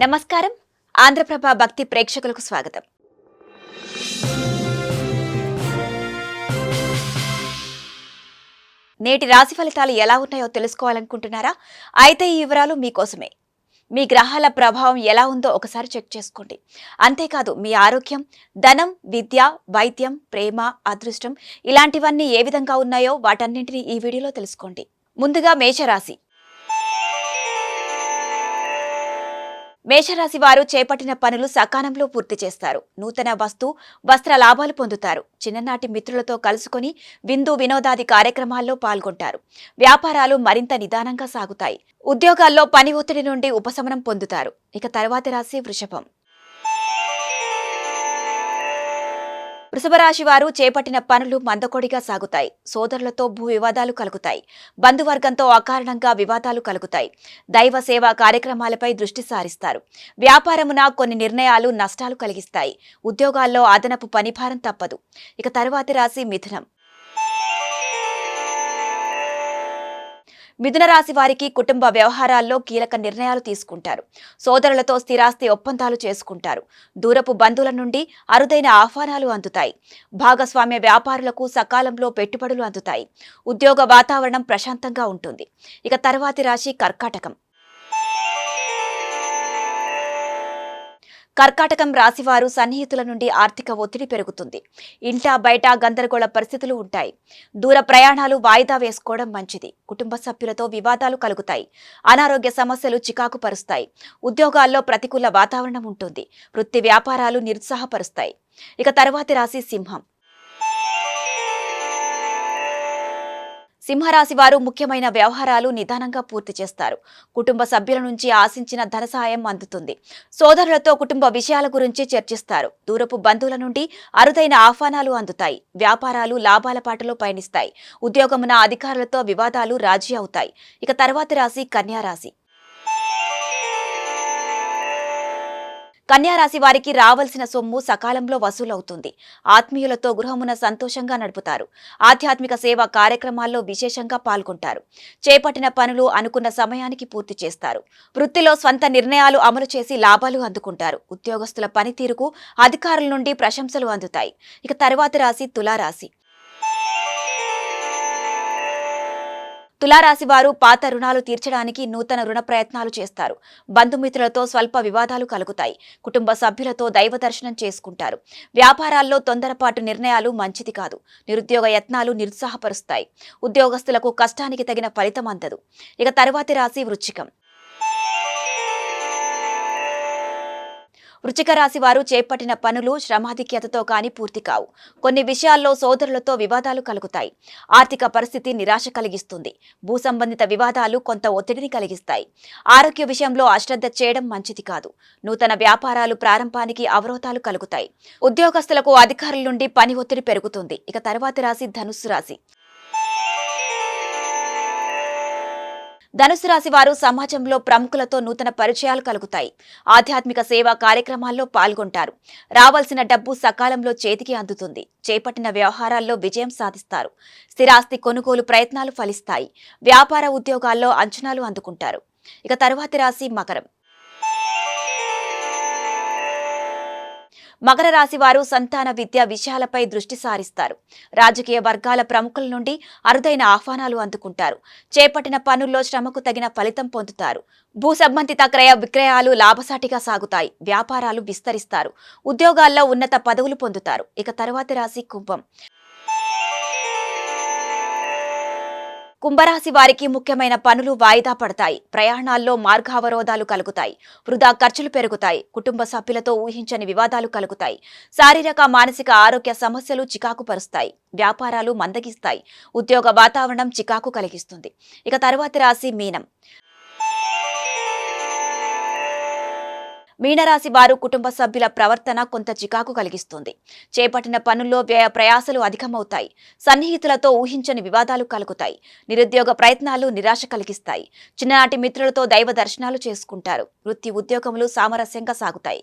నమస్కారం. ఆంధ్రప్రభ భక్తి ప్రేక్షకులకు స్వాగతం. నేటి రాశి ఫలితాలు ఎలా ఉన్నాయో తెలుసుకోవాలనుకుంటున్నారా? అయితే ఈ వివరాలు మీకోసమే. మీ గ్రహాల ప్రభావం ఎలా ఉందో ఒకసారి చెక్ చేసుకోండి. అంతేకాదు మీ ఆరోగ్యం ధనం విద్య వైద్యం ప్రేమ అదృష్టం ఇలాంటివన్నీ ఏ విధంగా ఉన్నాయో వాటన్నింటినీ ఈ వీడియోలో తెలుసుకోండి. ముందుగా మేషరాశి. మేషరాశి వారు చేపట్టిన పనులు సకాలంలో పూర్తి చేస్తారు. నూతన వస్తు వస్త్ర లాభాలు పొందుతారు. చిన్ననాటి మిత్రులతో కలుసుకొని విందు వినోదాది కార్యక్రమాల్లో పాల్గొంటారు. వ్యాపారాలు మరింత నిదానంగా సాగుతాయి. ఉద్యోగాల్లో పని ఒత్తిడి నుండి ఉపశమనం పొందుతారు. ఇక తర్వాతి రాశి వృషభం. వృషభ రాశి వారు చేపట్టిన పనులు మందకొడిగా సాగుతాయి. సోదరులతో భూ వివాదాలు కలుగుతాయి. బంధువర్గంతో అకారణంగా వివాదాలు కలుగుతాయి. దైవ సేవా కార్యక్రమాలపై దృష్టి సారిస్తారు. వ్యాపారమున కొన్ని నిర్ణయాలు నష్టాలు కలిగిస్తాయి. ఉద్యోగాల్లో అదనపు పనిభారం తప్పదు. ఇక తరువాతి రాశి మిథునం. మిథున రాశి వారికి కుటుంబ వ్యవహారాల్లో కీలక నిర్ణయాలు తీసుకుంటారు. సోదరులతో స్థిరాస్తి ఒప్పందాలు చేసుకుంటారు. దూరపు బంధువుల నుండి అరుదైన ఆహ్వానాలు అందుతాయి. భాగస్వామ్య వ్యాపారులకు సకాలంలో పెట్టుబడులు అందుతాయి. ఉద్యోగ వాతావరణం ప్రశాంతంగా ఉంటుంది. ఇక తర్వాతి రాశి కర్కాటకం. కర్కాటకం రాశివారు సన్నిహితుల నుండి ఆర్థిక ఒత్తిడి పెరుగుతుంది. ఇంటా బయట గందరగోళ పరిస్థితులు ఉంటాయి. దూర ప్రయాణాలు వాయిదా వేసుకోవడం మంచిది. కుటుంబ సభ్యులతో వివాదాలు కలుగుతాయి. అనారోగ్య సమస్యలు చికాకు పరుస్తాయి. ఉద్యోగాల్లో ప్రతికూల వాతావరణం ఉంటుంది. వృత్తి వ్యాపారాలు నిరుత్సాహపరుస్తాయి. ఇక తర్వాతి రాశి సింహం. సింహరాశి వారు ముఖ్యమైన వ్యవహారాలు నిదానంగా పూర్తి చేస్తారు. కుటుంబ సభ్యుల నుంచి ఆశించిన ధన సహాయం అందుతుంది. సోదరులతో కుటుంబ విషయాల గురించి చర్చిస్తారు. దూరపు బంధువుల నుండి అరుదైన ఆహ్వానాలు అందుతాయి. వ్యాపారాలు లాభాల పాటలో పయనిస్తాయి. ఉద్యోగమున అధికారులతో వివాదాలు రాజీ అవుతాయి. ఇక తర్వాతి రాశి కన్యారాశి కన్యారాశి వారికి రావాల్సిన సొమ్ము సకాలంలో వసూలవుతుంది. ఆత్మీయులతో గృహమున సంతోషంగా నడుపుతారు. ఆధ్యాత్మిక సేవా కార్యక్రమాల్లో విశేషంగా పాల్గొంటారు. చేపట్టిన పనులు అనుకున్న సమయానికి పూర్తి చేస్తారు. వృత్తిలో స్వంత నిర్ణయాలు అమలు చేసి లాభాలు అందుకుంటారు. ఉద్యోగస్తుల పనితీరుకు అధికారుల నుండి ప్రశంసలు అందుతాయి. ఇక తరువాతి రాశి తులారాశి. తులారాశి వారు పాత రుణాలు తీర్చడానికి నూతన రుణ ప్రయత్నాలు చేస్తారు. బంధుమిత్రులతో స్వల్ప వివాదాలు కలుగుతాయి. కుటుంబ సభ్యులతో దైవ దర్శనం చేసుకుంటారు. వ్యాపారాల్లో తొందరపాటు నిర్ణయాలు మంచిది కాదు. నిరుద్యోగ యత్నాలు నిరుత్సాహపరుస్తాయి. ఉద్యోగస్తులకు కష్టానికి తగిన ఫలితం అందదు. ఇక తరువాతి రాశి వృచ్చికం. వృచిక రాశి వారు చేపట్టిన పనులు శ్రమాధిక్యతతో కాని పూర్తి కావు. కొన్ని విషయాల్లో సోదరులతో వివాదాలు కలుగుతాయి. ఆర్థిక పరిస్థితి నిరాశ కలిగిస్తుంది. భూ సంబంధిత వివాదాలు కొంత ఒత్తిడిని కలిగిస్తాయి. ఆరోగ్య విషయంలో అశ్రద్ధ చేయడం మంచిది కాదు. నూతన వ్యాపారాలు ప్రారంభానికి అవరోధాలు కలుగుతాయి. ఉద్యోగస్తులకు అధికారుల నుండి పని ఒత్తిడి పెరుగుతుంది. ఇక తర్వాతి రాశి ధనుస్సు రాశి. ధనుసు రాశి వారు సమాజంలో ప్రముఖులతో నూతన పరిచయాలు కలుగుతాయి. ఆధ్యాత్మిక సేవా కార్యక్రమాల్లో పాల్గొంటారు. రావాల్సిన డబ్బు సకాలంలో చేతికి అందుతుంది. చేపట్టిన వ్యవహారాల్లో విజయం సాధిస్తారు. స్థిరాస్తి కొనుగోలు ప్రయత్నాలు ఫలిస్తాయి. వ్యాపార ఉద్యోగాల్లో అంచనాలు అందుకుంటారు. ఇక తరువాతి రాశి మకరం. మకర రాశి వారు సంతాన విద్య విషయాలపై దృష్టి సారిస్తారు. రాజకీయ వర్గాల ప్రముఖుల నుండి అరుదైన ఆహ్వానాలు అందుకుంటారు. చేపట్టిన పనుల్లో శ్రమకు తగిన ఫలితం పొందుతారు. భూ సంబంధిత క్రయ విక్రయాలు లాభసాటిగా సాగుతాయి. వ్యాపారాలు విస్తరిస్తారు. ఉద్యోగాల్లో ఉన్నత పదవులు పొందుతారు. ఇక తరువాతి రాశి కుంభం. కుంభరాశి వారికి ముఖ్యమైన పనులు వాయిదా పడతాయి. ప్రయాణాల్లో మార్గావరోధాలు కలుగుతాయి. వృధా ఖర్చులు పెరుగుతాయి. కుటుంబ సభ్యులతో ఊహించని వివాదాలు కలుగుతాయి. శారీరక మానసిక ఆరోగ్య సమస్యలు చికాకు పరుస్తాయి. వ్యాపారాలు మందగిస్తాయి. ఉద్యోగ వాతావరణం చికాకు కలిగిస్తుంది. ఇక తరువాతి రాశి మీనం. మీనరాశి వారు కుటుంబ సభ్యుల ప్రవర్తన కొంత చికాకు కలిగిస్తుంది. చేపట్టిన పనుల్లో వ్యయ ప్రయాసలు అధికమవుతాయి. సన్నిహితులతో ఊహించని వివాదాలు కలుగుతాయి. నిరుద్యోగ ప్రయత్నాలు నిరాశ కలిగిస్తాయి. చిన్ననాటి మిత్రులతో దైవ దర్శనాలు చేసుకుంటారు. వృత్తి ఉద్యోగములు సామరస్యంగా సాగుతాయి.